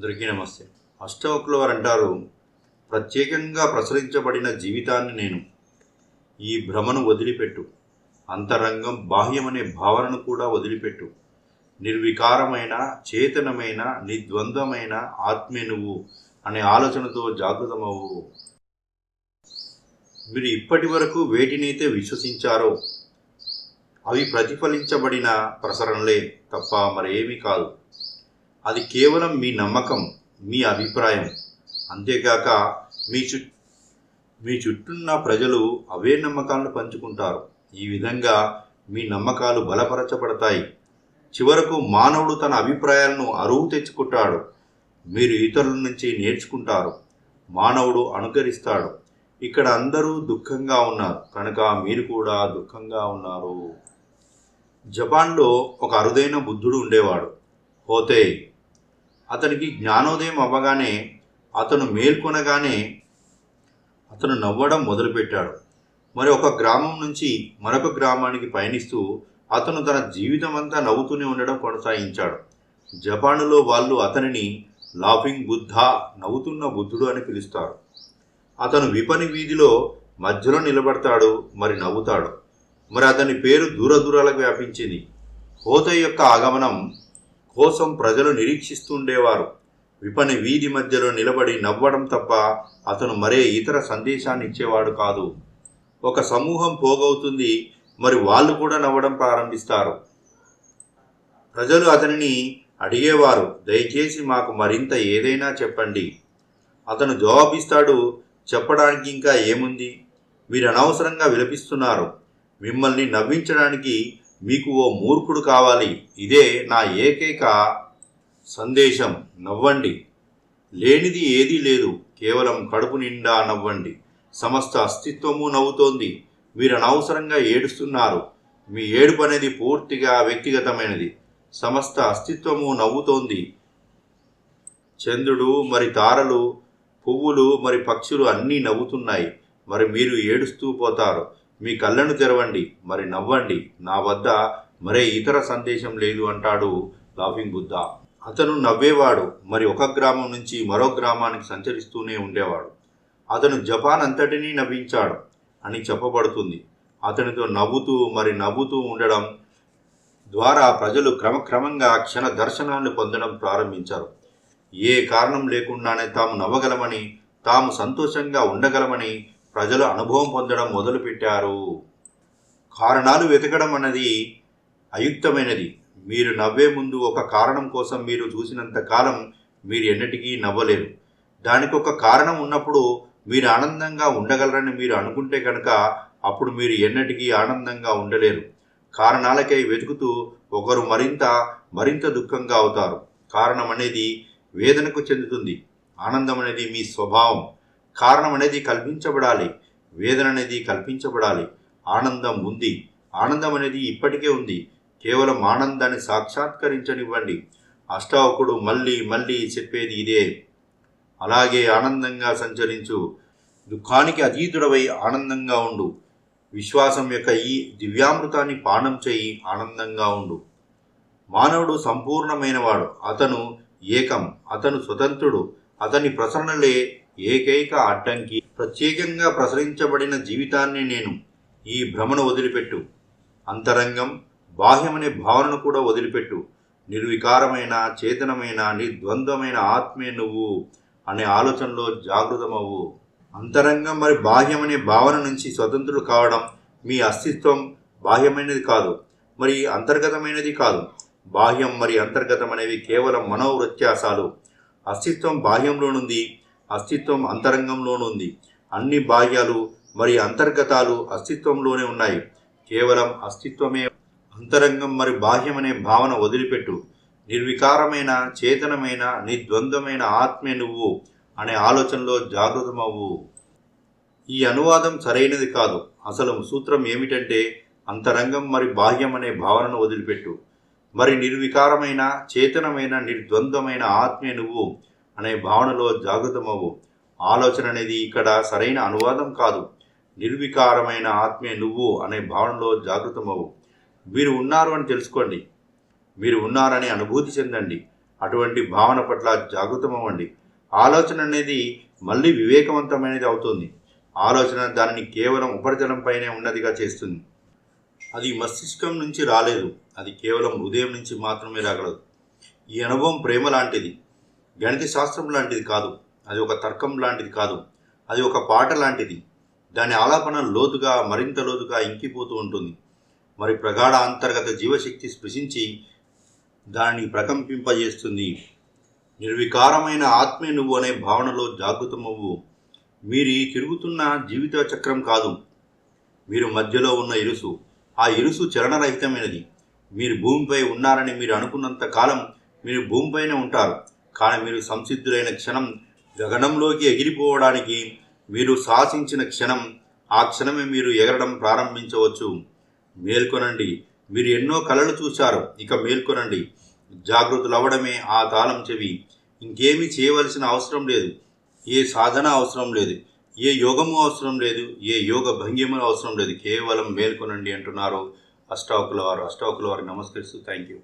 అందరికీ నమస్తే. అష్టవకుల వారు అంటారు ప్రత్యేకంగా ప్రసరించబడిన జీవితాన్ని నేను ఈ భ్రమను వదిలిపెట్టు. అంతరంగం బాహ్యమనే భావనను కూడా వదిలిపెట్టు. నిర్వికారమైన చేతనమైన నిద్వంద్వమైన ఆత్మే నువ్వు అనే ఆలోచనతో జాగృతమవు మీరు ఇప్పటి వరకు వేటినైతే విశ్వసించారో అవి ప్రతిఫలించబడిన ప్రసరణలే తప్ప మరేమీ కాదు. అది కేవలం మీ నమ్మకం మీ అభిప్రాయం. అంతేగాక మీ చు మీ చుట్టూన్న ప్రజలు అవే నమ్మకాలను పంచుకుంటారు. ఈ విధంగా మీ నమ్మకాలు బలపరచబడతాయి. చివరకు మానవుడు తన అభిప్రాయాలను అరువు తెచ్చుకుంటాడు. మీరు ఇతరుల నుంచి నేర్చుకుంటారు. మానవుడు అనుకరిస్తాడు. ఇక్కడ అందరూ దుఃఖంగా ఉన్నారు. కనుక మీరు కూడా దుఃఖంగా ఉన్నారు. జపాన్లో ఒక అరుదైన బుద్ధుడు ఉండేవాడు. హోతే అతనికి జ్ఞానోదయం అవ్వగానే అతను మేల్కొనగానే అతను నవ్వడం మొదలుపెట్టాడు. మరి ఒక గ్రామం నుంచి మరొక గ్రామానికి పయనిస్తూ అతను తన జీవితం అంతా నవ్వుతూనే ఉండడం కొనసాగించాడు. జపానులో వాళ్ళు అతనిని లాఫింగ్ బుద్ధ నవ్వుతున్న బుద్ధుడు అని పిలుస్తారు. అతను విపణి వీధిలో మధ్యలో నిలబడతాడు మరి నవ్వుతాడు. మరి అతని పేరు దూర దూరాలకు వ్యాపించింది. హోత యొక్క ఆగమనం కోసం ప్రజలు నిరీక్షిస్తుండేవారు. విపణి వీధి మధ్యలో నిలబడి నవ్వడం తప్ప అతను మరే ఇతర సందేశాన్ని ఇచ్చేవాడు కాదు. ఒక సమూహం పోగవుతుంది మరి వాళ్ళు కూడా నవ్వడం ప్రారంభిస్తారు. ప్రజలు అతనిని అడిగేవారు దయచేసి మాకు మరింత ఏదైనా చెప్పండి. అతను జవాబిస్తాడు చెప్పడానికి ఇంకా ఏముంది? మీరు అనవసరంగా విలపిస్తున్నారు. మిమ్మల్ని నవ్వించడానికి మీకు ఓ మూర్ఖుడు కావాలి. ఇదే నా ఏకైక సందేశం. నవ్వండి. లేనిది ఏదీ లేదు. కేవలం కడుపు నిండా నవ్వండి. సమస్త అస్తిత్వము నవ్వుతోంది. మీరు అనవసరంగా ఏడుస్తున్నారు. మీ ఏడుపు అనేది పూర్తిగా వ్యక్తిగతమైనది. సమస్త అస్తిత్వము నవ్వుతోంది. చంద్రుడు మరి తారలు పువ్వులు మరి పక్షులు అన్నీ నవ్వుతున్నాయి. మరి మీరు ఏడుస్తూ పోతారు. మీ కళ్ళను తెరవండి మరి నవ్వండి. నా వద్ద మరే ఇతర సందేశం లేదు అంటాడు లాఫింగ్ బుద్ధ. అతను నవ్వేవాడు మరి ఒక గ్రామం నుంచి మరో గ్రామానికి సంచరిస్తూనే ఉండేవాడు. అతను జపాన్ అంతటినీ నవ్వించాడు అని చెప్పబడుతుంది. అతనితో నవ్వుతూ మరి నవ్వుతూ ఉండడం ద్వారా ప్రజలు క్రమక్రమంగా క్షణ దర్శనాన్ని పొందడం ప్రారంభించారు. ఏ కారణం లేకుండానే తాము నవ్వగలమని తాము సంతోషంగా ఉండగలమని ప్రజలు అనుభవం పొందడం మొదలుపెట్టారు. కారణాలు వెతకడం అన్నది అయుక్తమైనది. మీరు నవ్వే ముందు ఒక కారణం కోసం మీరు చూసినంత కాలం మీరు ఎన్నటికీ నవ్వలేరు. దానికి ఒక కారణం ఉన్నప్పుడు మీరు ఆనందంగా ఉండగలరని మీరు అనుకుంటే కనుక అప్పుడు మీరు ఎన్నటికీ ఆనందంగా ఉండలేరు. కారణాలకై వెతుకుతూ ఒకరు మరింత మరింత దుఃఖంగా అవుతారు. కారణం అనేది వేదనకు చెందుతుంది. ఆనందం అనేది మీ స్వభావం. కారణం అనేది కల్పించబడాలి వేదన అనేది కల్పించబడాలి. ఆనందం ఉంది. ఆనందం అనేది ఇప్పటికే ఉంది. కేవలం ఆనందాన్ని సాక్షాత్కరించనివ్వండి. అష్టావకుడు మళ్ళీ మళ్ళీ చెప్పేది ఇదే. అలాగే ఆనందంగా సంచరించు. దుఃఖానికి అతీతుడవై ఆనందంగా ఉండు. విశ్వాసం యొక్క ఈ దివ్యామృతాన్ని పానం చేయి ఆనందంగా ఉండు. మానవుడు సంపూర్ణమైనవాడు. అతను ఏకం. అతను స్వతంత్రుడు. అతని ప్రసరణలే ఏకైక అడ్డంకి ప్రత్యేకంగా ప్రసరించబడిన జీవితాన్ని నేను ఈ భ్రమను వదిలిపెట్టు. అంతరంగం బాహ్యమనే భావనను కూడా వదిలిపెట్టు. నిర్వికారమైన చేతనమైన నిర్ద్వంద్వమైన ఆత్మే నువ్వు అనే ఆలోచనలో జాగృతమవు అంతరంగం మరి బాహ్యమనే భావన నుంచి స్వతంత్రులు కావడం మీ అస్తిత్వం బాహ్యమైనది కాదు మరి అంతర్గతమైనది కాదు. బాహ్యం మరి అంతర్గతం అనేవి కేవలం మనోవృత్యాసాలు అస్తిత్వం బాహ్యంలోనుంది అస్తిత్వం అంతరంగంలోనుంది అన్ని బాహ్యాలు మరి అంతర్గతాలు అస్తిత్వంలోనే ఉన్నాయి. కేవలం అస్తిత్వమే అంతరంగం మరి బాహ్యమనే భావన వదిలిపెట్టు. నిర్వికారమైన చేతనమైన నిర్ద్వంద్వమైన ఆత్మే నువ్వు అనే ఆలోచనలో జాగృతమవ్వు. ఈ అనువాదం సరైనది కాదు. అసలు సూత్రం ఏమిటంటే అంతరంగం మరి బాహ్యం అనే భావనను వదిలిపెట్టు. మరి నిర్వికారమైన చేతనమైన నిర్ద్వంద్వమైన ఆత్మే నువ్వు అనే భావనలో జాగృతమవ్వు. ఆలోచన అనేది ఇక్కడ సరైన అనువాదం కాదు. నిర్వికారమైన ఆత్మే నువ్వు అనే భావనలో జాగృతమవు మీరు ఉన్నారు అని తెలుసుకోండి. మీరు ఉన్నారని అనుభూతి చెందండి. అటువంటి భావన పట్ల జాగృతమవ్వండి. ఆలోచన అనేది మళ్ళీ వివేకవంతమైనది అవుతుంది. ఆలోచన దానిని కేవలం ఉపరితలంపైనే ఉన్నదిగా చేస్తుంది. అది మస్తిష్కం నుంచి రాలేదు. అది కేవలం హృదయం నుంచి మాత్రమే రాగలదు. ఈ అనుభవం ప్రేమ లాంటిది. గణిత శాస్త్రం లాంటిది కాదు. అది ఒక తర్కం లాంటిది కాదు. అది ఒక పాట లాంటిది. దాని ఆలాపన లోతుగా మరింత లోతుగా ఇంకిపోతూ ఉంటుంది. మరి ప్రగాఢ అంతర్గత జీవశక్తి స్పృశించి దానిని ప్రకంపింపజేస్తుంది. నిర్వికారమైన ఆత్మే నువ్వు అనే భావనలో జాగృతమవ్వు. మీరు ఈ తిరుగుతున్న జీవిత చక్రం కాదు. మీరు మధ్యలో ఉన్న ఇరుసు. ఆ ఇరుసు చలనరహితమైనది. మీరు భూమిపై ఉన్నారని మీరు అనుకున్నంత కాలం మీరు భూమిపైనే ఉంటారు. కానీ మీరు సంసిద్ధులైన క్షణం గగనంలోకి ఎగిరిపోవడానికి మీరు సాహసించిన క్షణం ఆ క్షణమే మీరు ఎగరడం ప్రారంభించవచ్చు. మేల్కొనండి. మీరు ఎన్నో కళలు చూశారు. ఇక మేల్కొనండి. జాగృతులవ్వడమే ఆ తాళం చెవి. ఇంకేమీ చేయవలసిన అవసరం లేదు. ఏ సాధన అవసరం లేదు. ఏ యోగము అవసరం లేదు. ఏ యోగ భంగిమ అవసరం లేదు. కేవలం మేల్కొనండి అంటున్నారు అష్టావకుల వారు. అష్టావకుల వారు నమస్కరిస్తూ థ్యాంక్ యూ